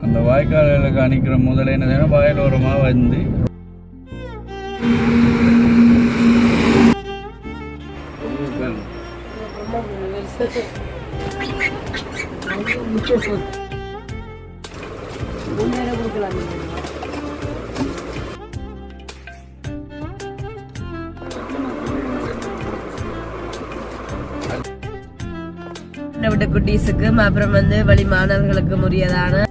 அந்த வாய்க்கால்களுக்கு அணிக்கிற முதல்ல என்ன செய்யணும்? வயலோரமாக வந்து முன்னேற கொடுக்கலாம் விட்ட குட்டீஸுக்கும் அப்புறம் வந்து வழி மாணவர்களுக்கும் உரியதான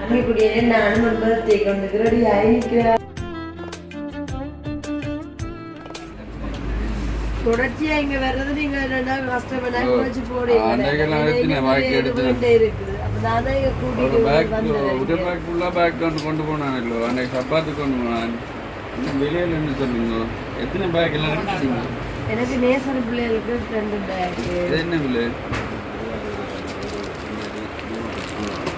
அன்னைக்குடியே நானும் ஒரு பர்த்டே கொண்டு ரெடி ஆயிருக்கிறேன் தொடர்ச்சியா இங்க வர்றது நீங்க ரெண்டா கஷ்டப்படா குறைச்சு ஆ, அன்னைக்கெல்லாம் எத்தனை வாய்க்கு எடுத்து- போடுறீங்க இருக்கு அப்ப நான் தான் இங்க ஒரு கூட்டிட்டு பேக் வந்தேன். ஒரு பேக் ஃபுல்லாக பேக் கொண்டு கொண்டு போனான் இல்லை அன்னைக்கு சப்பாத்து கொண்டு போனான். இன்னும் வெளியில் என்ன சொல்லுங்க. எத்தனை பேக் எல்லாம் எடுத்துட்டீங்க? எனக்கு நேசர் பிள்ளைகளுக்கு ரெண்டு பேக் இது என்ன பிள்ளை?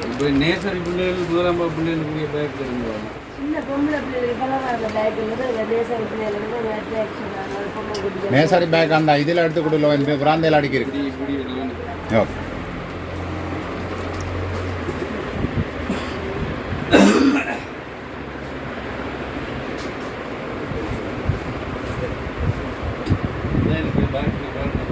இப்போ நேசரி பிள்ளைகள் முதலாம் பிள்ளைகளுக்கு பேக் தருங்க சின்ன பொம்பளை பிள்ளைகளுக்கு வர பேக் இருக்குது. நேசர் பிள்ளைகளுக்கு மேசாரி பேக் அந்த இதில் எடுத்து இந்த பிராந்தையில் எல்லாம் ஓகே எனக்கு பேக்கில் பார்த்து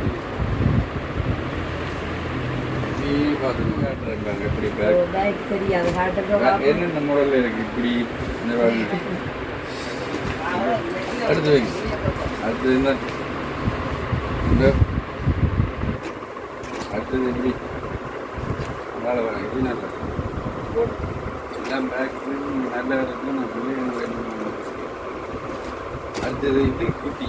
நீ பார்த்து காட்டுறாங்க எப்படி பேக் பேக் தெரியாது ஹார்ட்டுக்கு என்னென்ன மாடல் இருக்கு இப்படி இந்த அடுத்து வைங்க. அடுத்தது என்ன? இந்த. அடுத்தது எப்படி வேலை வேலை இது நல்லா எல்லாம் பேக் நல்லா இருக்கு. நான் பண்ணணும். அடுத்தது இது குட்டி.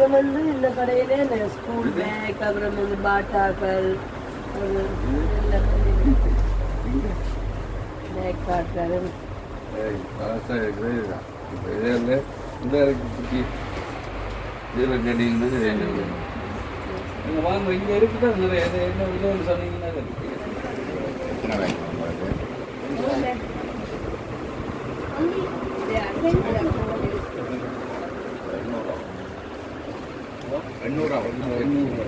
இங்க வந்து இந்த கடையில இந்த ஸ்கூல் பேக் அப்புறம் வந்து பாட்டாக்கள் பேக் பாட்டாக்கள் பழசாக இருக்கிறது இதுதான் இப்போ இதே இல்லை இந்த இருக்கு குட்டி இதில் கேட்டீங்கன்னா என்ன நீங்கள் வாங்க இங்கே இருக்குதா நிறைய இது என்ன விதம்னு சொன்னீங்கன்னா இருக்கு எத்தனை பேக் உங்களுக்கு எண்ணூறா எண்ணூறு எண்ணூறு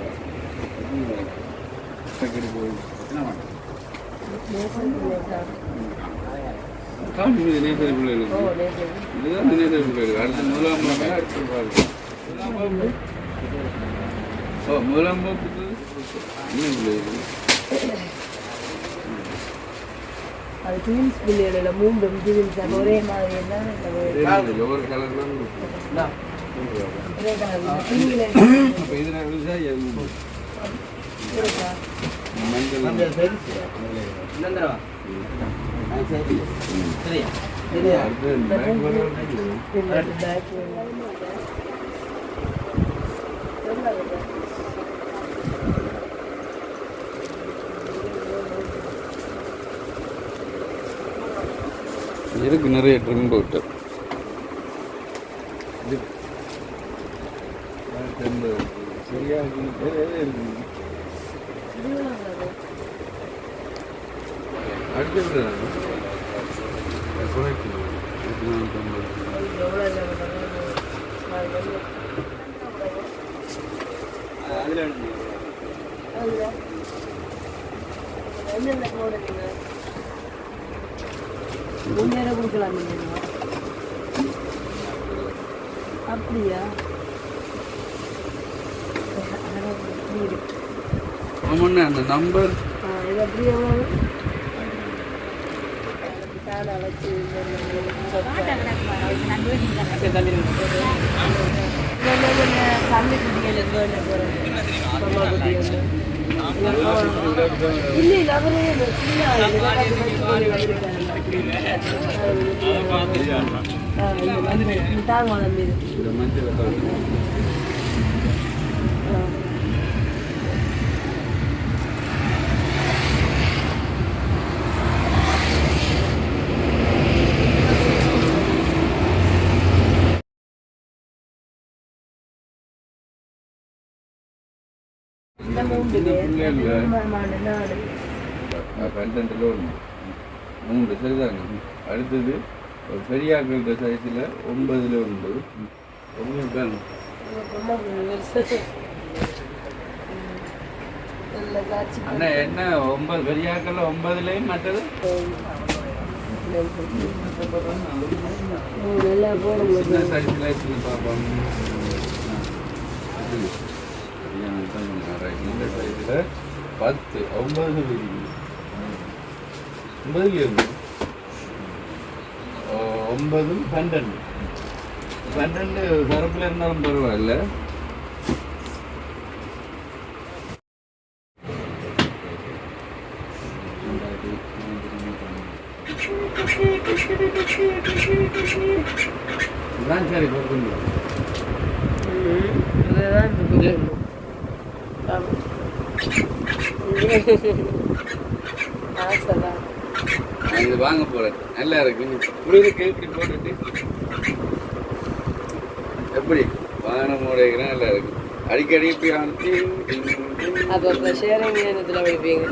காமிக்குது நேசரி பிள்ளைகளுக்கு ஓ நேசர் இதுதான் நேசரி பிள்ளைகளுக்கு அடுத்து முதலாம் வகுப்பு, அடுத்து பாருங்க முதலாம் வகுப்பு. ஓ முதலாம் வகுப்புக்கு என்ன பிள்ளைகள் அது ட்வின்ஸ் பிள்ளைகள மூன்றும் ட்வின்ஸ் ஒரே மாதிரி கலர்லாம் ஒரே கலர் இதுக்கு இருக்கு நிறைய ட்ரிம் போட்டு இது ட்ரிம் சரியா இருக்கு நிறைய இருக்கு அடுத்து குறைக்கணும் என்னென்ன முன்னேற கொடுக்கலாம் அப்படியா ஆமாண்ணே அந்த நம்பர் ஆ, இது அப்படி எவ்வளவு தானே வச்சு தண்ணி குடிகளுக்கு இல்லை இல்லை அவரே இந்த சின்ன தாங்க நம்பி இந்த மஞ்சள் இந்த மூன்று பேர் இல்லை இல்லை நாலு நாலு கண்டென்ட்டில் ஒன்று மூணு சரிதாங்க அடுத்தது ஒரு பெரிய ஆக்கள் சைஸில் ஒன்பதுல உண்டு ஒன்று அண்ணா என்ன ஒன்பது பெரிய ஆக்கள் ஒன்பதுலேயும் மற்றது? சின்ன சைஸில் வச்சு பார்ப்போம் பத்து ஒன்பது இருக்குது ஒன்பதுல இருந்து ஒன்பதும் பன்னெண்டு பன்னெண்டு கருப்பில் இருந்தாலும் பரவாயில்ல. இதுதான் சரி கொடுக்கணும். இதுதான் இப்ப கொடுக்கணும். ஆமா. ஆசைதான். நான் இது வாங்க போறேன். நல்லா இருக்கு. இருக்கு இப்படி போட்டுட்டு. எப்படி? வாகன முறைகள் நல்லா இருக்கு. அடிக்கடி இப்படி அனுப்பி அப்ப sharing நேரத்துல வைப்பீங்க.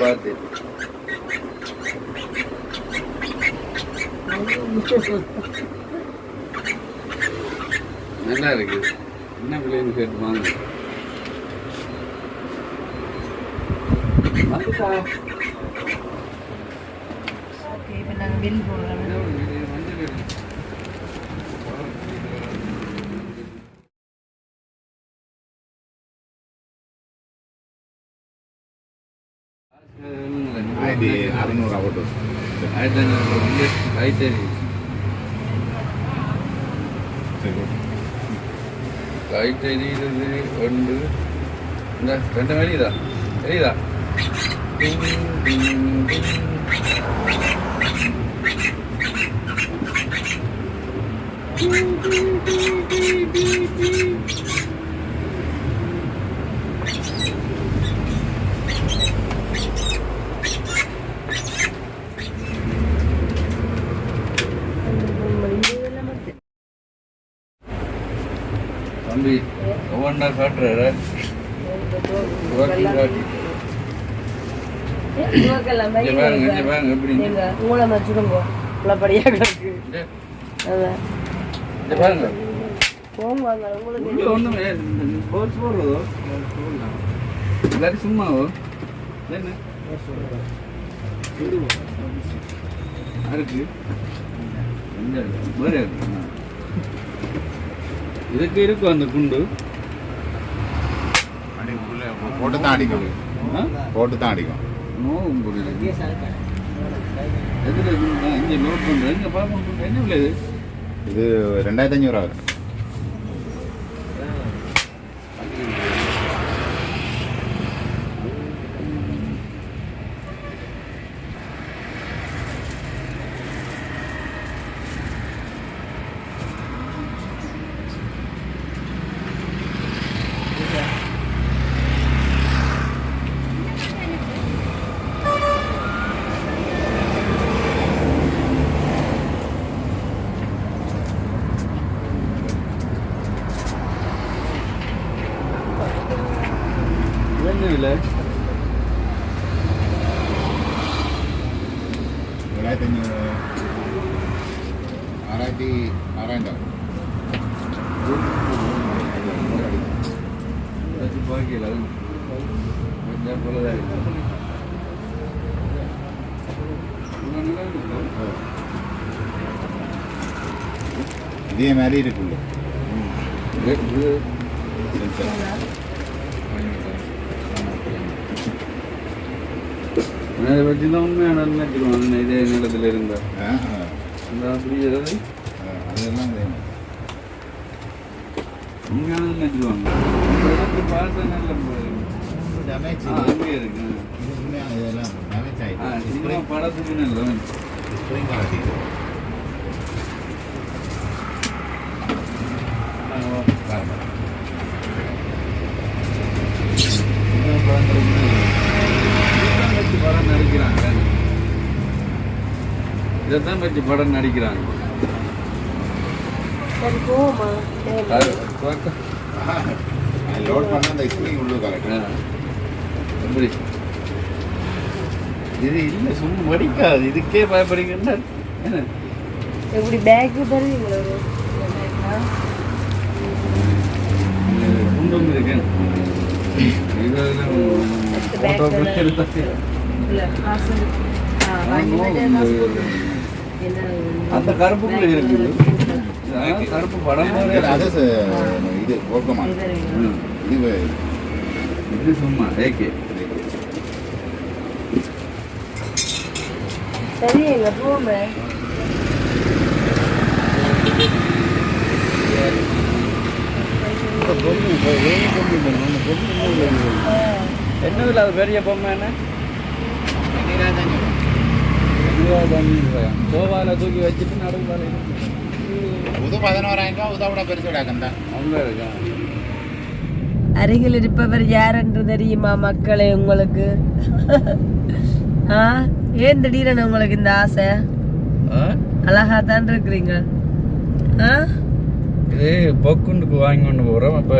பார்த்து. நல்லா இருக்கு. என்ன பிள்ளைங்க கேட்டு வாங்க. வந்துட்டா. Okay, இப்ப நாங்க bill போடுறோம். என்ன இது ஆயிரத்தி அறுநூறு ஆயிரத்தி ஐநூறு ஆயிரத்தி சரி லைட் எரியுது ஒன்று இந்த ரெண்டு வெளியுதா தெரியுதா தம்பி ஒவ்வொன்றா காட்டுறாரு இவக்கெல்லாம் இங்க பாருங்க இங்க பாருங்க எப்படி எங்க உங்களை வச்சுக்கோங்க உள்ளபடியா கிடக்கு அதான். பாருங்க. போங்க உங்களுக்கு ஒண்ணுமே போர்ஸ் போடுறதோ? இல்லாட்டி சும்மாவோ? என்ன? இருக்கு. இதுக்கு இருக்கும் அந்த குண்டு. போட்டு தான் அடிக்கும்? போட்டு தான் அடிக்கும். நோவும் புரியல எதுல இங்க நோட் பண்றேன் இங்க பார்ப்போம் என்ன விலை இது? இது ரெண்டாயிரத்தி அஞ்சூறு ஆகுது என்ன விலை ரெண்டாயிரத்தி அஞ்சூறு ஆறாயிரத்தி ஆறாயிரம் வச்சு பார்க்கல கொஞ்சம் போலதான் இருக்கு இவ்வளவு நல்லா இருக்கு. இதே மாதிரி நான் இதை பற்றி தான் உண்மையான நினைச்சிருவாங்க இதே நிலத்தில் இருந்தா ஆ, ஆ. இந்த அப்படி ஏதாவது ஆ, அதெல்லாம் அதே மாதிரி. உண்மையானது நினைச்சிருவாங்க பார்த்து நல்ல இருக்கு. உண்மையான படத்துக்கு நல்ல படம் நடிக்கிறாங்க இதைத்தான் வச்சு படம் நடிக்கிறாங்க லோட் பண்ண அந்த இது இல்லை சும்மா படிக்காது இதுக்கே பயப்படுங்கன்னா என்ன எப்படி பேக்கு தருவீங்களா வச்சா காசு போட்டு என்ன அந்த கருப்புக்குள்ள இருக்குது கருப்பு படம் இது ஓகமா ம். இது இது சும்மா ஏகே சரி எங்க போமே என்னதுல அது பெரிய பொம்மை என்ன? சோபால தூக்கி வச்சுட்டு நடுவால புது பதினோராயிரம் ரூபா உதவிட பெருசு கிடக்கண்டா அவங்க இருக்கா அருகில் இருப்பவர் யார் என்று தெரியுமா மக்களே உங்களுக்கு? ஆ? ஏன் திடீரென உங்களுக்கு இந்த ஆசை? அழகா தான் இருக்கிறீங்க. ஆ? இது பொக்குண்டுக்கு வாங்கி கொண்டு போகிறோம் அப்போ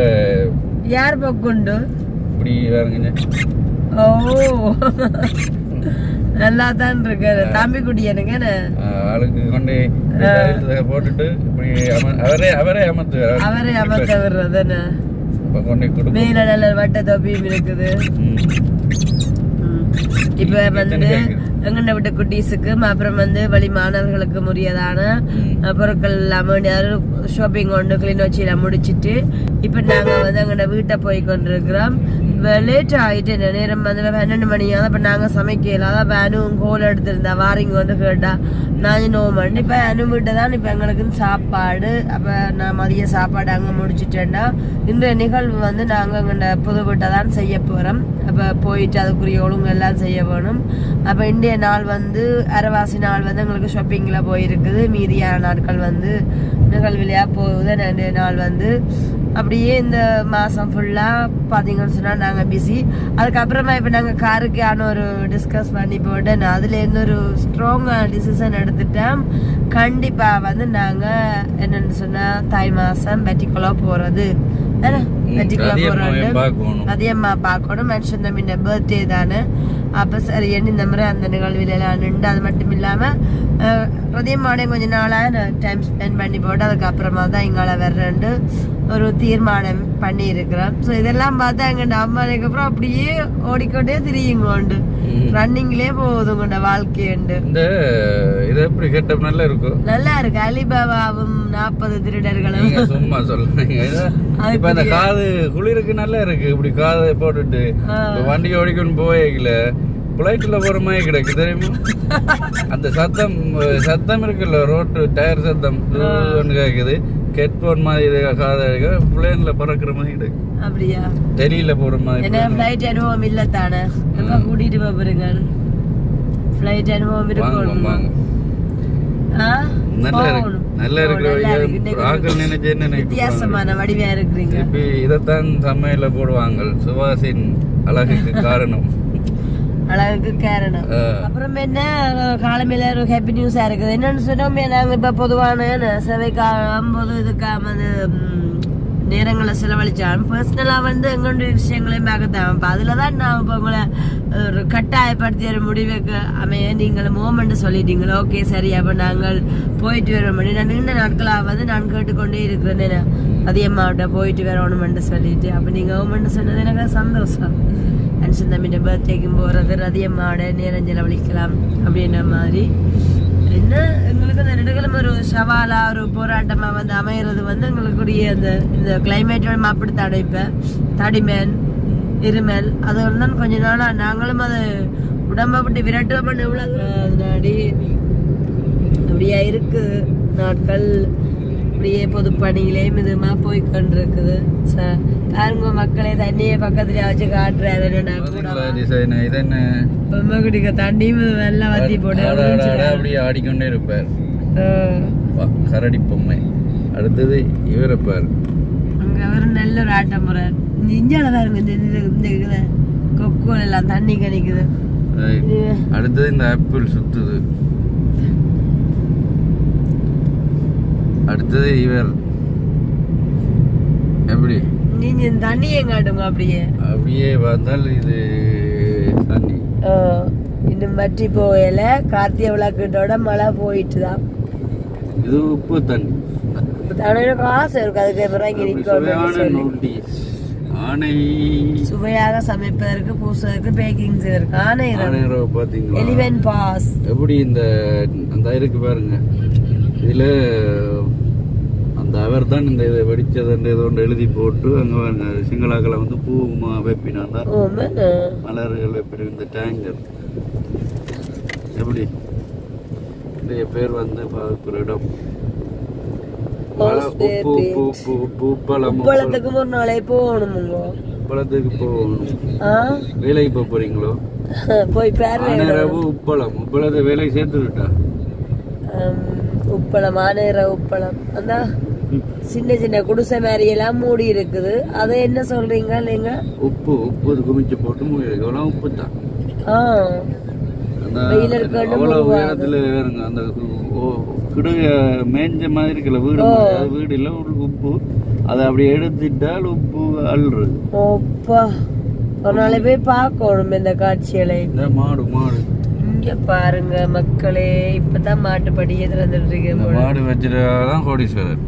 யார் பக்குண்டு? இப்படி வேறுங்க ஓ. நல்லா தான் இருக்காரு தம்பி குடி என்ன? ஆளுக்கு கொண்டு போட்டுட்டு இப்படி அவரே அவரே அமர்த்து அவரே அமர்த்த விடுறது என்ன? இப்போ கொண்டு கொடுப்போம். மேல நல்ல வட்ட தொப்பியும் இருக்குது. இப்ப வந்து எங்கண்ட விட்ட குட்டீஸுக்கு அப்புறம் வந்து வெளி மாணவர்களுக்கு உரியதான பொருட்கள் எல்லாம் ஷாப்பிங் கொண்டு கிளிநொச்சியில முடிச்சிட்டு இப்ப நாங்க வந்து எங்கட வீட்டை போய் கொண்டிருக்கிறோம். லேட் ஆகிட்டேன் இந்த நேரம் வந்து பன்னெண்டு மணி அதான் இப்போ நாங்கள் சமைக்கல அதான் வேனும் கோல் எடுத்திருந்தா வாரிங்க வந்து கேட்டா நான் நோமண்டு இப்போ அனு வீட்டை தான் இப்போ எங்களுக்குன்னு சாப்பாடு அப்போ நான் மதிய சாப்பாடு அங்கே முடிச்சுட்டேன்னா இன்றைய நிகழ்வு வந்து நாங்கள் எங்கட புது வீட்டை தான் செய்ய போகிறோம் அப்போ போயிட்டு அதுக்குரிய ஒழுங்கு எல்லாம் செய்ய வேணும் அப்போ இன்றைய நாள் வந்து அரைவாசி நாள் வந்து எங்களுக்கு ஷாப்பிங்கில் போயிருக்குது மீதியான நாட்கள் வந்து நிகழ்விலையாக போகுது ரெண்டு நாள் வந்து அப்படியே இந்த மாதம் ஃபுல்லாக பார்த்தீங்கன்னு சொன்னால் நாங்கள் பிஸி அதுக்கப்புறமா இப்போ நாங்கள் காருக்கான ஒரு டிஸ்கஸ் பண்ணி போட்டு நான் அதுலேருந்து ஒரு ஸ்ட்ராங்காக டிசிஷன் எடுத்துட்டேன். கண்டிப்பாக வந்து நாங்கள் என்னென்னு சொன்னால் தாய் மாதம் பெட்டிக்குள்ளே போகிறது என்ன பெட்டிக்குள்ளே அதிகமாகவே போகிறது பார்க்கணும். மனுஷன் தம்பின பர்த்டே தானே. அப்போ சரி என்ன இந்த மாதிரி அந்த நிகழ்வில் எல்லாம் நின்று அது மட்டும் இல்லாமல் ரதியம்மாடே கொஞ்ச நாளாக டைம் ஸ்பெண்ட் பண்ணி போட்டு அதுக்கப்புறமா தான் எங்களை வர்றேன்ட்டு ஒரு தீர்மானம் பண்ணி இருக்கிறோம் ஸோ இதெல்லாம் பார்த்தா எங்கள்ட அம்மானுக்கு அப்புறம் அப்படியே ஓடிக்கொண்டே திரியுங்கோண்டு. ரன்னிங்லேயே போகுதுங்கண்ட வாழ்க்கையுண்டு. இந்த இது எப்படி கெட்டப் நல்லா இருக்கும்? நல்லா இருக்கு. அலிபாபாவும் நாற்பது திருடர்களும். சும்மா சொல்லுங்க இப்ப இந்த காது குளிருக்கு நல்லா இருக்கு. இப்படி காதை போட்டுட்டு வண்டி ஓடிக்கொண்டு போயல பிளைட்ல போற மாதிரி கிடக்கு தெரியுமா? அந்த சத்தம் சத்தம் இருக்குல்ல ரோட்டு டயர் சத்தம் ஒன்று கேக்குது. ஹெட்போன் மாதிரி காதை பிளேன்ல பறக்குற மாதிரி கிடக்கு. அப்படியா? தெரியல போற மாதிரி என்ன ஃப்ளைட் அனுபவம் இல்ல தானே எப்ப கூட்டிட்டு போறீங்க ஃப்ளைட் அனுபவம் இருக்கும்? நல்லா இருக்கு. நல்லா இருக்கு. நினைச்சு என்ன? வித்தியாசமான வடிவா இருக்கிறீங்க. இதைத்தான் சமையல போடுவாங்க சுவாசின் அழகுக்கு காரணம். அழகுக்கு காரணம். அப்புறம் என்ன காலமையில ஒரு ஹாப்பி நியூஸா இருக்குது. என்னன்னு சொன்னோம் நாங்க இப்ப பொதுவான சேவைக்காம் பொது இதுக்காம நேரங்களை செலவழிச்சாலும் பர்சனலாக வந்து எங்களுடைய விஷயங்களையும் பார்க்கத்தான். இப்போ அதில் தான் நான் இப்போ உங்களை ஒரு கட்டாயப்படுத்தி ஒரு முடிவுக்கு அமைய நீங்கள் மோமெண்ட் சொல்லிட்டீங்களா? ஓகே சரி அப்போ நாங்கள் போயிட்டு வரோம். நான் நீண்ட நாட்களாக வந்து நான் கேட்டுக்கொண்டே இருக்கிறேன் அதிகமாகிட்ட போயிட்டு வரணுமென்று சொல்லிட்டு அப்போ நீங்கள் ஓமெண்ட் சொன்னது எனக்கு சந்தோஷம். மனுஷன் தம்பிட்ட பர்த்டேக்கும் போகிறது ரதியம்மாவோட நேரம் செலவழிக்கலாம் அப்படின்ற மாதிரி என்ன எங்களுக்கு அந்த நெடுகளும் ஒரு சவாலாக ஒரு போராட்டமாக வந்து அமையிறது வந்து எங்களுக்குரிய அந்த இந்த கிளைமேட்டோட அப்படி தடைப்பேன் தடிமேன் இருமல் அது வந்து கொஞ்ச நாளாக நாங்களும் அதை உடம்பை விட்டு பண்ண எவ்வளவு அதனாடி அப்படியா இருக்கு நாட்கள் அப்படியே பொது பணியிலேயும் இதுமா போய் கொண்டிருக்குது ச- பாருங்க மக்களே தண்ணியை பக்கத்துல வச்சு காட்டுறாரு. பொம்மை குடிக்க தண்ணியும் வெள்ளம் வத்தி போட்டு அப்படியே ஆடிக்கொண்டே இருப்பார். கரடி பொம்மை. அடுத்தது இவர் இருப்பார் அங்க அவர் நல்ல ஒரு ஆட்டம் போறார். இஞ்சால பாருங்க இந்த இந்த கொக்கோல் எல்லாம் தண்ணி கணிக்குது. அடுத்தது இந்த ஆப்பிள் சுத்துது. அடுத்தது இவர். எப்படி? நீங்க தண்ணியை காட்டுங்க அப்படியே? அப்படியே பார்த்தால் இது தண்ணி. இன்னும் வற்றி போகல கார்த்திகை விளக்கிட்டோட மழை போயிட்டு தான் இது உப்பு தண்ணி. ஆனா எனக்கு ஆசை இருக்கு அதுக்கு சொல்லி. நோட்டீஸ் ஆணை சுவையாக சமைப்பதற்கு பூசுவதற்கு பேக்கிங் செய்வதற்கு. ஆனை பாத்தீங்களா எலிவன் பாஸ் எப்படி இந்த அந்த இருக்கு பாருங்க. இதுல அவர் தான் இந்த இதை வெடிச்சதுன்ற இதை ஒன்று எழுதி போட்டு அங்க சிங்களாக்களை வந்து பூ வைப்பினாண்டா. மலர்கள் வைப்பின இந்த டேங்கர் எப்படி? இந்த பேர் வந்து பார்க்குற இடம். உப்பளத்துக்கு ஒரு நாளே போகணுமுங்க. உப்பளத்துக்கு போகணும். வேலைக்கு போக போறீங்களோ? போய் பாரு ஆனரவு உப்பளம். உப்பளத்தை வேலைக்கு சேர்த்து விட்டா உப்பளம் ஆனேர உப்பளம். அந்த. சின்ன சின்ன குடிசை மாதிரி எல்லாம் மூடி இருக்குது. அதை என்ன சொல்றீங்க நீங்க? உப்பு உப்பு குமிச்சு போட்டு மூடி எவ்வளோ உப்பு தான் அவ்வளோ. உயரத்துல வேறுங்க அந்த கிடுக மேஞ்ச மாதிரி இருக்குல்ல வீடு வீடு இல்லை உப்பு. அதை அப்படி எடுத்துட்டால் உப்பு அள்ளுறது. ஓப்பா. ஒரு நாளை போய் பார்க்கணும் இந்த காட்சிகளை. இந்த மாடு மாடு. இங்க பாருங்க மக்களே இப்பதான் இருக்கேன் இந்த போல. மாடு வச்சிருக்காதான் கோடீஸ்வரர்.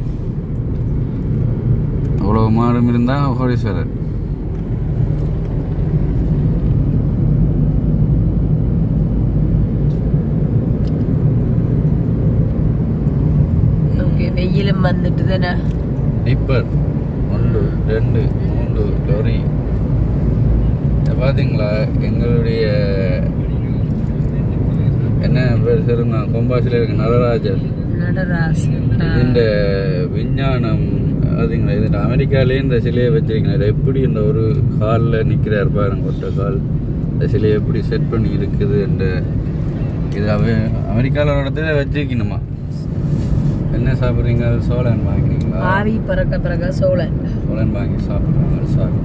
அவ்வளோ மாடும் இருந்தா கோடீஸ்வரர். ஓகே வெயிலும் வந்துட்டு தானே? டிப்பர் ஒன்று ரெண்டு மூன்று லொரி. பார்த்தீங்களா? எங்களுடைய என்ன பேர் சொல்லுங்க கொம்பாசில் இருக்கு நடராஜர். நடராசு இந்த விஞ்ஞானம் அதுங்களா இது அமெரிக்காலேயே இந்த சிலையை வச்சிருக்கீங்க இது எப்படி இந்த ஒரு ஹாலில் நிற்கிறார் பாருங்க ஒற்றை கால் இந்த சிலையை எப்படி செட் பண்ணி இருக்குது என்ற இது அவ அமெரிக்காவில் ஒரு இடத்துல வச்சிருக்கணுமா? என்ன சாப்பிட்றீங்க? சோழன் வாங்கினீங்களா? ஆவி பறக்க பறக்க சோழன். சோழன் வாங்கி சாப்பிட்றாங்க சாரி.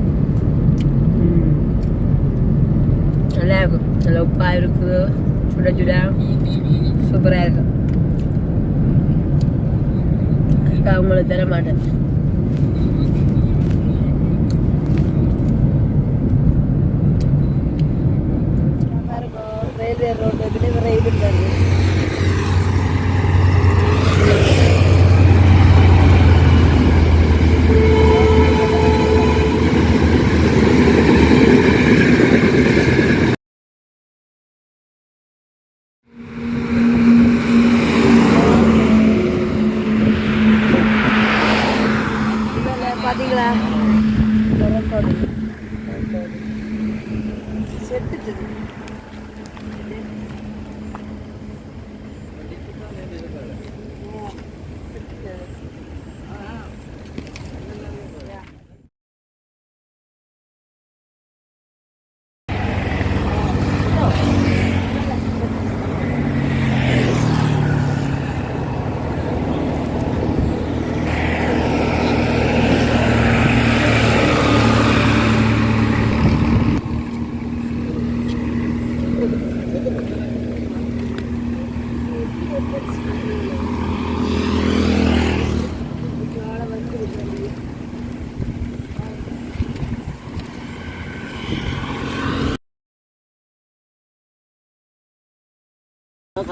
நல்லா இருக்கும். நல்லா உப்பா இருக்குது. சுட சுட. சூப்பரா இருக்கு அக்கா உங்களுக்கு தர மாட்டேன் ரயில்வே ரோட்டு ரயில் வருது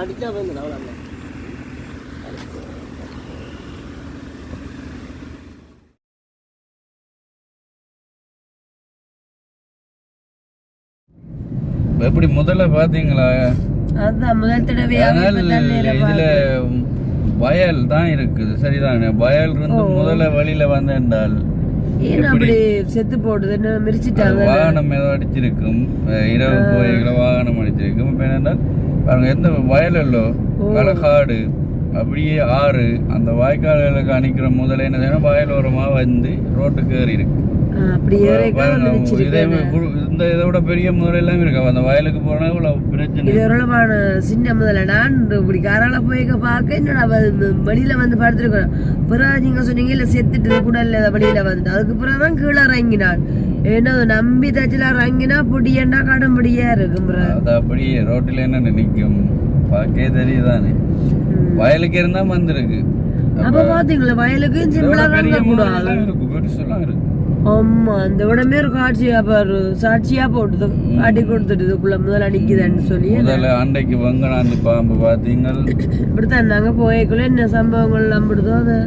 கடிச்சா வந்து அவ்வளோ எப்படி முதல்ல அதுதான் முதல் நேரா இதுல வயல் தான் இருக்குது. சரிதானே? வயல் இருந்து முதல்ல வழியில வந்திருந்தால் ஏன் அப்படி செத்து போடுதுன்னு மிரிச்சிட்டாங்க வாகனம் ஏதோ அடிச்சிருக்கும். இரவு போய்களை வாகனம் அடிச்சிருக்கும். இப்ப என்னன்னா பாருங்க எந்த வயல் இல்லோ வயக்காடு அப்படியே ஆறு அந்த வாய்க்கால்களுக்கு அணிக்கிற முதல்ல என்ன செய்யணும் வயலோரமா வந்து ரோட்டுக்கு ஏறி இருக்கு. இந்த இதை விட பெரிய முதல் எல்லாம் இருக்கு அந்த வயலுக்கு போனா இவ்வளவு பிரச்சனை இது ஓரளவான சின்ன முதல்ல நான் இப்படி காரால போய் பார்க்க என்னடா அவ வெளியில வந்து படுத்துருக்கோம் பிறகு நீங்க சொன்னீங்க இல்ல செத்துட்டு கூட இல்ல வெளியில வந்துட்டு. அதுக்கு பிறகுதான் கீழே இறங்கினான் ஏன்னா அது நம்பி தச்சுல இறங்கினா புடியண்டா கடம்படியா இருக்கும் பிறகு அது ரோட்டில் என்ன நிற்கும் பார்க்கே தெரியுதானே? வயலுக்கு இருந்தா வந்திருக்கு அப்ப பாத்தீங்களா வயலுக்கு சிம்பிளா முதல் கூடாது இருக்கு இருக்கு. ஆமா அந்த உடம்பே ஒரு காட்சியா பாரு சாட்சியா போட்டுது காட்டி கொடுத்துட்டுதுக்குள்ள முதல்ல அடிக்குதுன்னு சொல்லி முதல்ல அன்றைக்கு வங்கனாந்து பாம்பு பார்த்தீங்கள் இப்படித்தான் நாங்க போய்க்குள்ள என்ன சம்பவங்கள் நம்பிடுதோ அதை.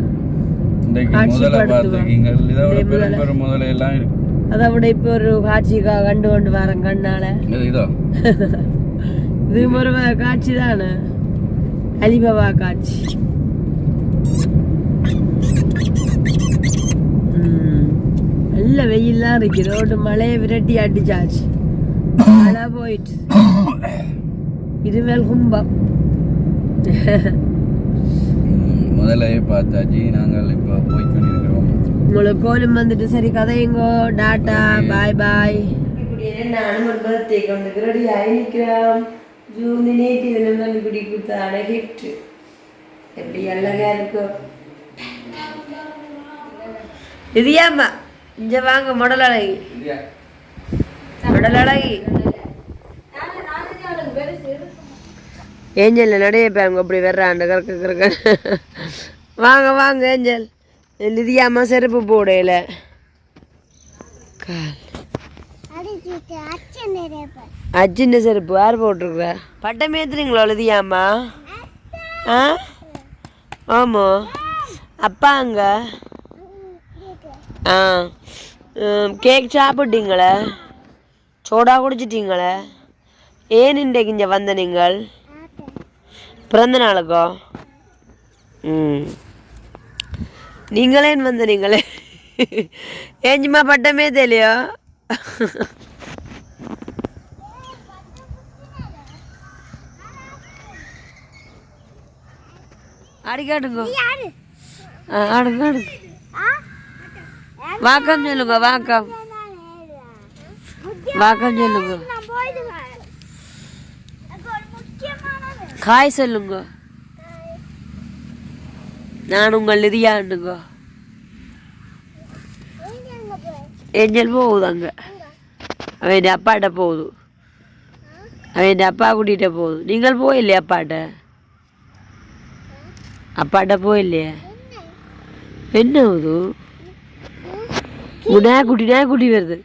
முதல்ல பார்த்துருக்கீங்க இதோட. பெரும் பெரும் முதல்ல எல்லாம் இருக்கு. அதை விட இப்ப ஒரு காட்சிக்காக கண்டு கொண்டு வரேன் கண்ணால. இது? ஒரு காட்சி தானே? அலிபாபா காட்சி. நல்ல வெயில்லாம் இருக்கு. ரோடு மழையை விரட்டி அடிச்சாச்சு. மழை போயிட்டு. இருமேல் கும்பம். ம், முதல்லயே பார்த்தாச்சு. நாங்கள் இப்போ போய் கொண்டிருக்கிறோம் உங்களுக்கு கோலம் வந்துட்டு சரி கதையுங்கோ டாட்டா பாய் பாய் நானும் ஒரு பர்த்டே ஜூன் நேற்று எப்படி அழகா இருக்கும் இங்க வாங்க முடல் அழகி முடல் அழகி ஏஞ்சல் நடைய பாருங்க அப்படி வர்றாண்டு கறக்க கறக்க வாங்க வாங்க ஏஞ்சல் லிதியாம்மா செருப்பு போடையில கால் அச்சின்ன செருப்பு யார் போட்டிருக்குற பட்டம் ஏத்துறீங்களோ லிதியாம்மா ஆ ஆமா அப்பா அங்க ஆ கேக் சாப்பிட்டீங்களே சோடா குடிச்சிட்டீங்களே ஏன் இன்றைக்கு இங்கே வந்த நீங்கள் பிறந்த நாளுக்கோ ம் நீங்களே வந்த நீங்களே. ஏஞ்சுமா பட்டமே தெரியலையோ? ஆ, ஆடுங்க ஆடுங்க வாக்கம் சொல்லுங்க வாக்கம். வாக்கம் சொல்லுங்க. காய் சொல்லுங்க. நான் உங்கள் நிதியாண்டுங்க ஏஞ்சல் போகுது அங்க அவன் அப்பாட்ட போகுது அவன் அப்பா கூட்டிகிட்ட போகுது நீங்கள் போயில்லையா அப்பாட்ட அப்பாட்ட போயில்லையா என்ன ஆகுது நாய்க்குட்டி நாய்க்குட்டி வருது